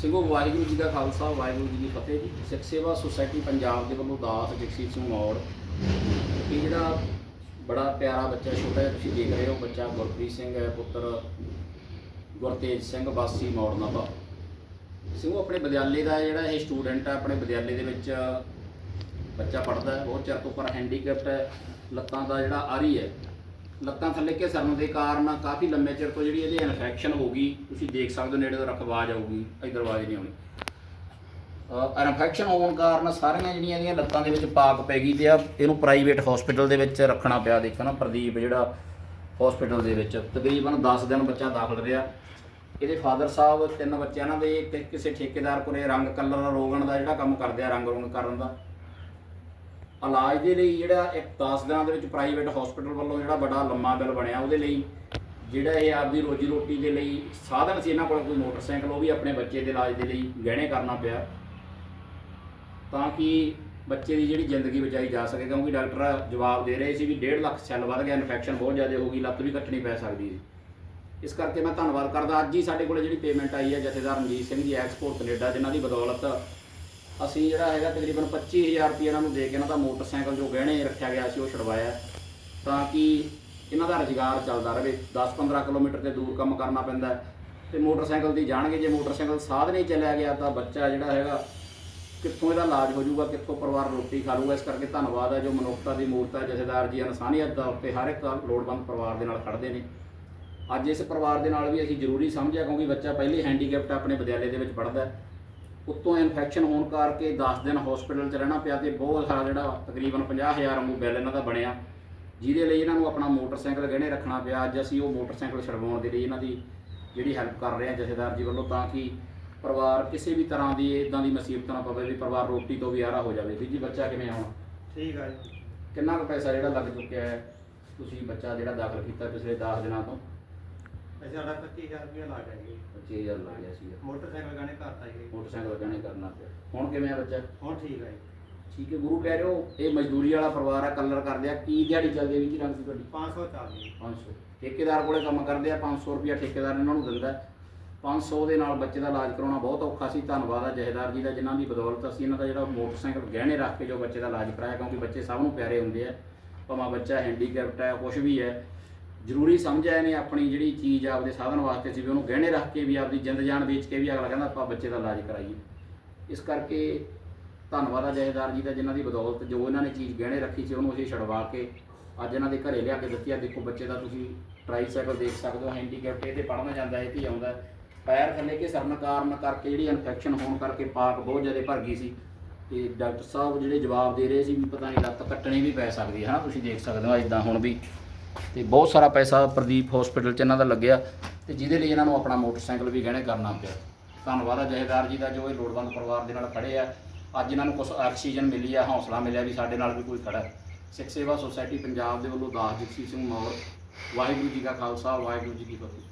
ਸਿੰਘੋ ਵਾਹਿਗੁਰੂ ਜੀ ਦਾ ਖਾਲਸਾ, ਵਾਹਿਗੁਰੂ ਜੀ ਦੀ ਫਤਿਹ ਜੀ। ਸਿੱਖ ਸੇਵਾ ਸੁਸਾਇਟੀ ਪੰਜਾਬ ਦੇ ਵੱਲੋਂ ਦਾਸ ਜਗਸੀਰ ਸਿੰਘ ਮੌੜ। ਇਹ ਜਿਹੜਾ ਬੜਾ ਪਿਆਰਾ ਬੱਚਾ, ਛੋਟਾ ਜਿਹਾ ਤੁਸੀਂ ਦੇਖ ਰਹੇ ਹੋ, ਬੱਚਾ ਗੁਰਪ੍ਰੀਤ ਸਿੰਘ ਹੈ, ਪੁੱਤਰ ਗੁਰਤੇਜ ਸਿੰਘ ਵਾਸੀ ਮੌੜ ਨਾਭਾ ਸਿੰਘੋ ਆਪਣੇ ਵਿਦਿਆਲੇ ਦਾ ਜਿਹੜਾ ਇਹ ਸਟੂਡੈਂਟ ਹੈ ਆਪਣੇ ਵਿਦਿਆਲੇ ਦੇ ਵਿੱਚ ਬੱਚਾ ਪੜ੍ਹਦਾ ਹੈ, ਬਹੁਤ ਚਿਰ ਤੋਂ ਪਰ ਹੈਂਡੀਕੈਪਟ ਹੈ, ਲੱਤਾਂ ਦਾ ਜਿਹੜਾ ਆਰੀ ਹੈ। ਲੱਤਾਂ ਥੱਲੇ ਘਿਸਰਨ ਦੇ ਕਾਰਨ ਕਾਫੀ ਲੰਮੇ ਚਿਰ ਤੋਂ ਜਿਹੜੀ ਇਹਦੇ ਇਨਫੈਕਸ਼ਨ ਹੋ ਗਈ ਤੁਸੀਂ ਦੇਖ ਸਕਦੇ ਹੋ ਨੇੜੇ ਤੋਂ ਰੱਖ ਆਵਾਜ਼ ਆਊਗੀ, ਇਧਰ ਆਵਾਜ਼ ਨਹੀਂ ਆਉਣੀ। ਇਨਫੈਕਸ਼ਨ ਹੋਣ ਕਾਰਨ ਸਾਰੀਆਂ ਜਿਹੜੀਆਂ ਇਹਦੀਆਂ ਲੱਤਾਂ ਦੇ ਵਿੱਚ ਪਾਕ ਪੈ ਗਈ ਤੇ ਆ, ਇਹਨੂੰ ਪ੍ਰਾਈਵੇਟ ਹਸਪੀਟਲ ਦੇ ਵਿੱਚ ਰੱਖਣਾ ਪਿਆ, ਦੇਖੋ ਨਾ ਪ੍ਰਦੀਪ ਜਿਹੜਾ ਹਸਪੀਟਲ ਦੇ ਵਿੱਚ। ਤਕਰੀਬਨ 10 ਦਿਨ ਬੱਚਾ ਦਾਖਲ ਰਿਹਾ। ਇਹਦੇ ਫਾਦਰ ਸਾਹਿਬ, ਤਿੰਨ ਬੱਚੇ ਇਹਨਾਂ ਦੇ ਕਿਸੇ ਠੇਕੇਦਾਰ ਕੋਲੇ ਰੰਗ ਕਲਰ ਰੋਗਣ ਦਾ ਜਿਹੜਾ ਕੰਮ ਕਰਦੇ ਆ, ਰੰਗ ਰੋਗਣ ਕਰਨ ਦਾ। ਇਲਾਜ ਦੇ ਲਈ ਜਿਹੜਾ ਇੱਕ 10 ਦਿਨਾਂ ਦੇ ਵਿੱਚ ਪ੍ਰਾਈਵੇਟ ਹਸਪੀਟਲ ਵੱਲੋਂ ਜਿਹੜਾ ਬੜਾ ਲੰਮਾ ਬਿੱਲ ਬਣਿਆ ਉਹਦੇ ਲਈ, ਜਿਹੜਾ ਇਹ ਆਪਦੀ ਰੋਜੀ ਰੋਟੀ ਦੇ ਲਈ ਸਾਧਨ ਸੀ ਇਹਨਾਂ ਕੋਲ, ਕੋਈ ਮੋਟਰਸਾਈਕਲ, ਉਹ ਵੀ ਆਪਣੇ ਬੱਚੇ ਦੇ ਇਲਾਜ ਦੇ ਲਈ ਗਹਿਣੇ ਕਰਨਾ ਪਿਆ। ਤਾਂ ਕਿ ਬੱਚੇ ਦੀ ਜਿਹੜੀ ਜ਼ਿੰਦਗੀ ਬਚਾਈ ਜਾ ਸਕੇ, ਕਿਉਂਕਿ ਡਾਕਟਰ ਜਵਾਬ ਦੇ ਰਹੇ ਸੀ ਵੀ 1.5 ਲੱਖ ਸੈੱਲ ਵੱਧ ਗਿਆ ਇਨਫੈਕਸ਼ਨ ਬਹੁਤ ਜ਼ਿਆਦਾ ਹੋ ਗਈ, ਲੱਤ ਵੀ ਕੱਟਣੀ ਪੈ ਸਕਦੀ ਸੀ। ਇਸ ਕਰਕੇ ਮੈਂ ਧੰਨਵਾਦ ਕਰਦਾ। ਅੱਜ ਹੀ ਸਾਡੇ ਕੋਲ ਜਿਹੜੀ ਪੇਮੈਂਟ ਆਈ ਹੈ ਜਥੇਦਾਰ ਰਣਜੀਤ ਸਿੰਘ ਜੀ ਐਕਸਪੋਰਟ ਕੈਨੇਡਾ ਜਿਨ੍ਹਾਂ ਦੀ ਬਦੌਲਤ ਅਸੀਂ ਜਿਹੜਾ ਹੈਗਾ ਤਕਰੀਬਨ 25000 ਰੁਪਏ ਇਹਨਾਂ ਨੂੰ ਦੇ ਕੇ ਇਹਨਾਂ ਦਾ ਮੋਟਰਸਾਈਕਲ ਜੋ ਗਹਿਣੇ ਰੱਖਿਆ ਗਿਆ ਸੀ ਉਹ ਛੁਡਵਾਇਆ ਤਾਂ ਕਿ ਇਹਨਾਂ ਦਾ ਰੁਜ਼ਗਾਰ ਚੱਲਦਾ ਰਹੇ। 10-15 ਕਿਲੋਮੀਟਰ ਤੇ ਦੂਰ ਕੰਮ ਕਰਨਾ ਪੈਂਦਾ ਹੈ ਤੇ ਮੋਟਰਸਾਈਕਲ ਦੀ ਜਾਣਗੇ, ਜੇ ਮੋਟਰਸਾਈਕਲ ਸਾਧ ਨਹੀਂ ਚੱਲਿਆ ਗਿਆ ਤਾਂ ਬੱਚਾ ਜਿਹੜਾ ਹੈਗਾ ਕਿੱਥੋਂ ਇਹਦਾ ਇਲਾਜ ਹੋ ਜਾਊਗਾ, ਕਿੱਥੋਂ ਪਰਿਵਾਰ ਰੋਟੀ ਖਾ ਲੂਗਾ ਇਸ ਕਰਕੇ ਧੰਨਵਾਦ ਹੈ ਜੋ ਮਨੁੱਖਤਾ ਦੀ ਮੂਰਤ ਹੈ ਜਥੇਦਾਰ ਜੀ, ਇਨਸਾਨੀਅਤ ਦਾ ਉੱਤੇ ਹਰ ਇੱਕ ਲੋੜਵੰਦ ਪਰਿਵਾਰ ਦੇ ਨਾਲ ਖੜਦੇ ਨੇ। ਅੱਜ ਇਸ ਪਰਿਵਾਰ ਦੇ ਨਾਲ ਵੀ ਅਸੀਂ ਜ਼ਰੂਰੀ ਸਮਝਿਆ ਕਿਉਂਕਿ ਬੱਚਾ ਪਹਿਲੇ ਹੈਂਡੀਕੈਪਟ ਆਪਣੇ ਵਿਦਿਆਲੇ ਦੇ ਵਿੱਚ ਪੜ੍ਹਦਾ ਹੈ। ਉੱਤੋਂ ਇਨਫੈਕਸ਼ਨ ਹੋਣ ਕਰਕੇ 10 ਦਿਨ ਹਸਪੀਟਲ 'ਚ ਰਹਿਣਾ ਪਿਆ ਤੇ ਬਹੁਤ ਸਾਰਾ ਜਿਹੜਾ ਤਕਰੀਬਨ 50000 ਵਾਂਗੂ ਬਿੱਲ ਇਹਨਾਂ ਦਾ ਬਣਿਆ। ਜਿਹਦੇ ਲਈ ਇਹਨਾਂ ਨੂੰ ਆਪਣਾ ਮੋਟਰਸਾਈਕਲ ਗਹਿਣੇ ਰੱਖਣਾ ਪਿਆ। ਅੱਜ ਅਸੀਂ ਉਹ ਮੋਟਰਸਾਈਕਲ ਛਡਵਾਉਣ ਦੇ ਲਈ ਇਹਨਾਂ ਦੀ ਜਿਹੜੀ ਹੈਲਪ ਕਰ ਰਹੇ ਹਾਂ ਜਥੇਦਾਰ ਜੀ ਵੱਲੋਂ ਤਾਂ ਕਿ ਪਰਿਵਾਰ ਕਿਸੇ ਵੀ ਤਰ੍ਹਾਂ ਦੀ ਇਦਾਂ ਦੀ ਮੁਸੀਬਤ ਨਾ ਪਵੇ ਵੀ ਪਰਿਵਾਰ ਰੋਟੀ ਤੋਂ ਵੀ ਆਰਾ ਹੋ ਜਾਵੇ। ਵੀ ਜੀ ਬੱਚਾ ਕਿਵੇਂ ਆਉਣਾ? ਠੀਕ ਆ ਜੀ। ਕਿੰਨਾ ਕੁ ਪੈਸਾ ਜਿਹੜਾ ਲੱਗ ਚੁੱਕਿਆ ਹੈ? ਤੁਸੀਂ ਬੱਚਾ ਜਿਹੜਾ ਦਾਖਲ ਕੀਤਾ ਪਿਛਲੇ 10 ਦਿਨਾਂ ਤੋਂ? ਅਸੀਂ ਸਾਡਾ 25000 ਰੁਪਏ ਲੱਗ ਗਿਆ ਜੀ 25000 ਲੱਗ ਗਿਆ ਸੀ ਮੋਟਰਸਾਈਕਲ ਗਾਣੇ ਕਰਤਾ ਜੀ ਮੋਟਰਸਾਈਕਲ ਗਹਿਣੇ ਕਰਨਾ ਪਿਆ ਹੁਣ ਕਿਵੇਂ ਆ ਬੱਚਾ? ਹੁਣ ਠੀਕ ਆ ਜੀ। ਠੀਕ ਹੈ ਗੁਰੂ ਕਹਿ ਰਹੇ ਹੋ ਇਹ ਮਜ਼ਦੂਰੀ ਵਾਲਾ ਪਰਿਵਾਰ ਆ ਕਲਰ ਕਰਦੇ ਆ ਕੀ ਦਿਹਾੜੀ ਚੱਲਦੀ ਵੀ ਜੀ ਰੰਗ ਦੀ ਤੁਹਾਡੀ? 500 ਚੱਲ ਜੀ। 500 ਠੇਕੇਦਾਰ ਕੋਲੇ ਕੰਮ ਕਰਦੇ ਆ 500 ਰੁਪਿਆ ਠੇਕੇਦਾਰ ਇਹਨਾਂ ਨੂੰ ਦਿੰਦਾ। ਹੈ। 500 ਦੇ ਨਾਲ ਬੱਚੇ ਦਾ ਇਲਾਜ ਕਰਾਉਣਾ ਬਹੁਤ ਔਖਾ ਸੀ। ਧੰਨਵਾਦ ਆ ਜਹੇਦਾਰ ਜੀ ਦਾ ਜਿਨ੍ਹਾਂ ਦੀ ਬਦੌਲਤ ਅਸੀਂ ਇਹਨਾਂ ਦਾ ਜਿਹੜਾ ਮੋਟਰਸਾਈਕਲ ਗਹਿਣੇ ਰੱਖ ਕੇ ਜੋ ਬੱਚੇ ਦਾ ਇਲਾਜ ਕਰਾਇਆ ਕਿਉਂਕਿ ਬੱਚੇ ਸਭ ਨੂੰ ਪਿਆਰੇ ਹੁੰਦੇ ਆ। ਭਾਵੇਂ ਬੱਚਾ ਹੈਂਡੀਕੈਪਟ ਹੈ ਕੁਝ ਵੀ ਹੈ ਜ਼ਰੂਰੀ ਸਮਝ ਆਏ ਨੇ ਆਪਣੀ ਜਿਹੜੀ ਚੀਜ਼ ਆਪਦੇ ਸਾਧਨ ਵਾਸਤੇ ਸੀ ਵੀ ਉਹਨੂੰ ਗਹਿਣੇ ਰੱਖ ਕੇ ਵੀ ਆਪਦੀ ਜਿੰਦ ਜਾਨ ਵੇਚ ਕੇ ਵੀ ਅਗਲਾ ਕਹਿੰਦਾ ਆਪਾਂ ਬੱਚੇ ਦਾ ਇਲਾਜ ਕਰਾਈਏ। ਇਸ ਕਰਕੇ ਧੰਨਵਾਦ ਆ ਜਹੇਦਾਰ ਜੀ ਦਾ ਜਿਨ੍ਹਾਂ ਦੀ ਬਦੌਲਤ ਜੋ ਇਹਨਾਂ ਨੇ ਚੀਜ਼ ਗਹਿਣੇ ਰੱਖੀ ਸੀ, ਉਹਨੂੰ ਅਸੀਂ ਛਡਵਾ ਕੇ ਅੱਜ ਇਹਨਾਂ ਦੇ ਘਰੇ ਲਿਆ ਕੇ ਦਿੱਤੀ ਆ। ਦੇਖੋ ਬੱਚੇ ਦਾ ਤੁਸੀਂ ਟ੍ਰਾਈਸਾਈਕਲ ਦੇਖ ਸਕਦੇ ਹੋ ਹੈਂਡੀਕੈਪਟ ਇਹਦੇ ਪੜ੍ਹਨਾ ਜਾਂਦਾ, ਇਹ ਤੇ ਆਉਂਦਾ। ਪੈਰ ਥੱਲੇ ਕੇ ਸਰਨ ਕਾਰਨ ਕਰਕੇ ਜਿਹੜੀ ਇਨਫੈਕਸ਼ਨ ਹੋਣ ਕਰਕੇ ਪਾਕ ਬਹੁਤ ਜ਼ਿਆਦਾ ਭਰ ਗਈ ਸੀ। ਤੇ ਡਾਕਟਰ ਸਾਹਿਬ ਜਿਹੜੇ ਜਵਾਬ ਦੇ ਰਹੇ ਸੀ ਵੀ ਪਤਾ ਨਹੀਂ ਲੱਤ ਕੱਟਣੀ ਵੀ ਪੈ ਸਕਦੀ ਹੈ, ਹਨਾ? ਤੁਸੀਂ ਦੇਖ ਸਕਦੇ ਹੋ ਇਦਾਂ ਹੁਣ ਵੀ ਤੇ ਬਹੁਤ ਸਾਰਾ ਪੈਸਾ ਪ੍ਰਦੀਪ ਹਸਪੀਟਲ 'ਚ ਇਹਨਾਂ ਦਾ ਲੱਗਿਆ ਤੇ ਜਿਹਦੇ ਲਈ ਇਹਨਾਂ ਨੂੰ ਆਪਣਾ ਮੋਟਰਸਾਈਕਲ ਵੀ ਗਹਿਣੇ ਕਰਨਾ ਪਿਆ। ਧੰਨਵਾਦ ਆ ਜਹੇਦਾਰ ਜੀ ਦਾ, ਜੋ ਇਹ ਲੋੜਵੰਦ ਪਰਿਵਾਰ ਦੇ ਨਾਲ ਖੜੇ ਆ। ਅੱਜ ਇਹਨਾਂ ਨੂੰ ਕੁਝ ਆਕਸੀਜਨ ਮਿਲੀ ਆ, ਹੌਸਲਾ ਮਿਲਿਆ ਵੀ ਸਾਡੇ ਨਾਲ ਵੀ ਕੋਈ ਖੜਾ ਸਿੱਖ ਸੇਵਾ ਸੁਸਾਇਟੀ ਪੰਜਾਬ ਦੇ ਵੱਲੋਂ ਦਾਸ ਜਗਸੀਰ ਸਿੰਘ ਮੌਰ ਵਾਹਿਗੁਰੂ ਜੀ ਕਾ ਖਾਲਸਾ, ਵਾਹਿਗੁਰੂ ਜੀ ਕੀ ਫਤਿਹ।